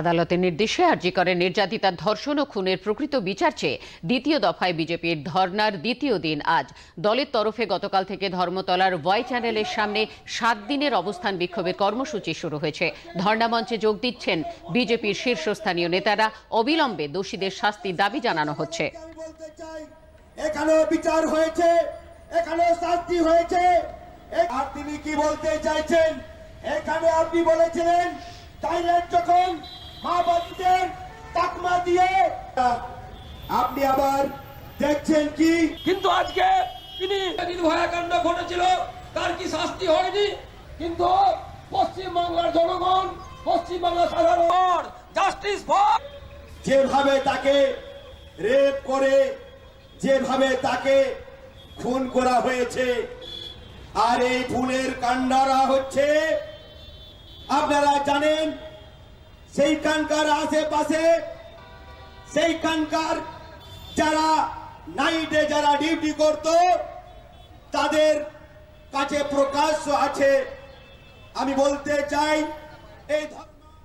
আদালতের নির্দেশে আরজিকরের নির্যাতিতা, ধর্ষণ ও খুনের প্রকৃত বিচার চেয়ে দ্বিতীয় দফায় বিজেপির ধর্নার দ্বিতীয় দিন আজ। দলের তরফে গতকাল থেকে ধর্মতলার ওয়াই চ্যানেলের সামনে সাত দিনের অবস্থান বিক্ষোভের কর্মসূচি শুরু হয়েছে। ধর্ণা মঞ্চে যোগ দিচ্ছেন বিজেপির শীর্ষস্থানীয় নেতারা। অবিলম্বে দোষীদের শাস্তির দাবি জানানো হচ্ছে। এখানেও বিচার হয়েছে, এখানেও শাস্তি হয়েছে। আর তিনি কি বলতে চাইছেন? এখানে আপনি বলেছিলেন থাইল্যান্ড যখন আপনি আবার দেখছেন কি? কিন্তু আজকে তিনি নির্ভয়াকাণ্ড ঘটেছিল তার কি শাস্তি হয়নি? কিন্তু পশ্চিমবাংলার জনগণ পশ্চিমবাংলার সাধারণ জাস্টিস ফর যেভাবে তাকে রেপ করে যেভাবে তাকে খুন করা হয়েছে আর এই ফুলের কাণ্ডারা হচ্ছে আপনারা জানেন সেই সেইখানকার আশেপাশে সেইখানকার যারা নাইটে যারা ডিউটি করত তাদের কাছে প্রকাশ্য আছে। আমি বলতে চাই এই